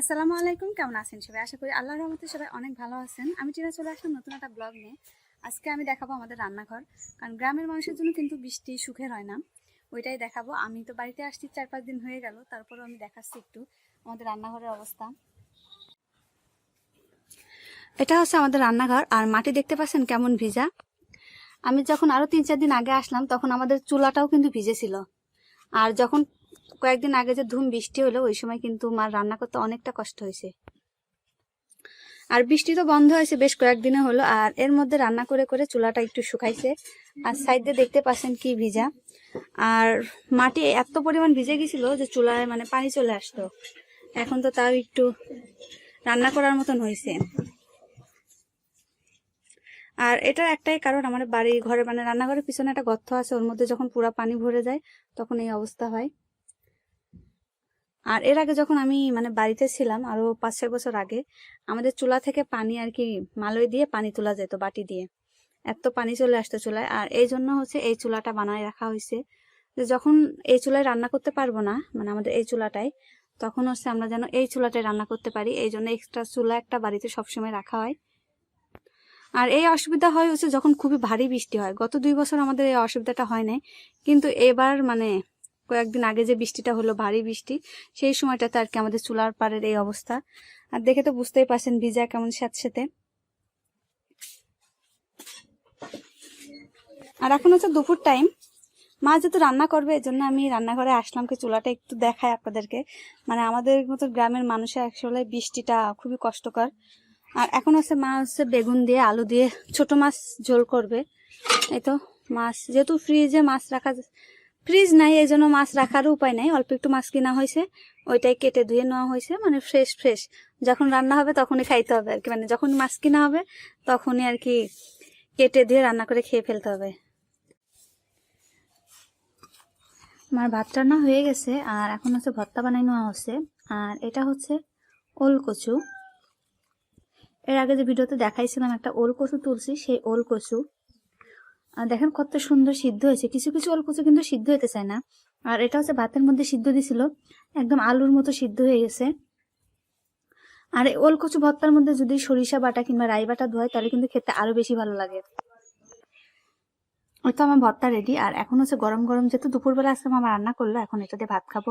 আসসালামু আলাইকুম, কেমন আছেন সবাই? আশা করি আল্লাহর রহমতে সবাই অনেক ভালো আছেন। আমি টিনা চলে আসলাম নতুন একটা ব্লগ নিয়ে। আজকে আমি দেখাবো আমাদের রান্নাঘর, কারণ গ্রামের মানুষের জন্য কিন্তু বৃষ্টি সুখের হয় না। ওইটাই দেখাবো। আমি তো বাড়িতে আসছি, চার পাঁচ দিন হয়ে গেল, তারপরেও আমি দেখাচ্ছি একটু আমাদের রান্নাঘরের অবস্থা। এটা হচ্ছে আমাদের রান্নাঘর, আর মাটি দেখতে পাচ্ছেন কেমন ভিজা। আমি যখন আরও তিন চার দিন আগে আসলাম, তখন আমাদের চুলাটাও কিন্তু ভিজে ছিল। আর যখন কয়েকদিন আগে যে ধুম বৃষ্টি হলো, ওই সময় কিন্তু মার রান্না করতে অনেকটা কষ্ট হয়েছে। আর বৃষ্টি তো বন্ধ হয়েছে বেশ কয়েকদিনে হলো, আর এর মধ্যে রান্না করে করে চুলাটা একটু শুকাইছে। আর সাইডে দেখতে পাচ্ছেন কি ভিজা। আর মাটি এত পরিমাণ ভিজে গেছিল যে চুলায় মানে পানি চলে আসতো। এখন তো তাও একটু রান্না করার মতন হয়েছে। আর এটার একটাই কারণ আমার বাড়ি ঘরে মানে রান্নাঘরের পিছনে একটা গর্ত আছে, ওর মধ্যে যখন পুরা পানি ভরে যায়, তখন এই অবস্থা হয়। আর এর আগে যখন আমি মানে বাড়িতে ছিলাম আরও পাঁচ ছয় বছর আগে, আমাদের চুলা থেকে পানি আর কি মালয় দিয়ে পানি তোলা যেত, বাটি দিয়ে। এত পানি চলে আসতো চুলায়। আর এই জন্য হচ্ছে এই চুলাটা বানায় রাখা হয়েছে। যে যখন এই চুলায় রান্না করতে পারব না মানে আমাদের এই চুলাটায়, তখন হচ্ছে আমরা যেন এই চুলাটায় রান্না করতে পারি। এই জন্য এক্সট্রা চুলা একটা বাড়িতে সবসময় রাখা হয়। আর এই অসুবিধা হয় হচ্ছে যখন খুবই ভারী বৃষ্টি হয়। গত দুই বছর আমাদের এই অসুবিধাটা হয় নাই। কিন্তু এবার মানে কয়েকদিন আগে যে বৃষ্টিটা হলো, ভারী বৃষ্টি, সেই সময়টাতে আর কি আমাদের চুলার পাড়ের এই অবস্থা। আর দেখে তো বুঝতেই পারছেন ভিজা কেমন স্যাঁতস্যাঁতে আর এখন হচ্ছে দুপুর টাইম মা যেহেতু রান্না করবে এই জন্য আমি রান্নাঘরে আসলাম কি চুলাটা একটু দেখাই আপনাদেরকে। মানে আমাদের মতো গ্রামের মানুষের আসলে বৃষ্টিটা খুবই কষ্টকর। আর এখন হচ্ছে মা হচ্ছে বেগুন দিয়ে, আলু দিয়ে ছোট মাছ ঝোল করবে। এই তো? মাছ, যেহেতু ফ্রিজে মাছ রাখা ফ্রিজ নাই, এই জন্য মাছ রাখারও উপায় নাই, অল্প একটু মাছ কিনা হয়েছে, ওইটাই কেটে ধুয়ে নেওয়া হয়েছে মানে ফ্রেশ ফ্রেশ যখন রান্না হবে তখনই খাইতে হবে আর কি মানে যখন মাছ কিনা হবে তখনই আর কি কেটে ধুয়ে রান্না করে খেয়ে ফেলতে হবে। আমার ভাত রান্না হয়ে গেছে, আর এখন হচ্ছে ভর্তা বানাই নেওয়া হচ্ছে, আর এটা হচ্ছে ওল কচু এর আগে যে ভিডিওতে দেখাইছিলাম একটা ওল কচু তুলছি, সেই ওল কচু দেখেন কত সুন্দর সিদ্ধ হয়েছে। কিছু কিছু ওল কচু কিন্তু সিদ্ধ হতে চায় না। আর এটা হচ্ছে ভাতের মধ্যে সিদ্ধ দিছিল। একদম আলুর মতো সিদ্ধ হয়ে গেছে। আর ওল কচু ভর্তার মধ্যে যদি সরিষা বাটা কিংবা রাই বাটা ধোয় তাহলে কিন্তু খেতে আরও বেশি ভালো লাগে। ওই তো আমার ভর্তা রেডি আর এখন হচ্ছে গরম গরম, যেহেতু দুপুরবেলা আজকে আমার রান্না করল, এখন এটা দিয়ে ভাত খাব।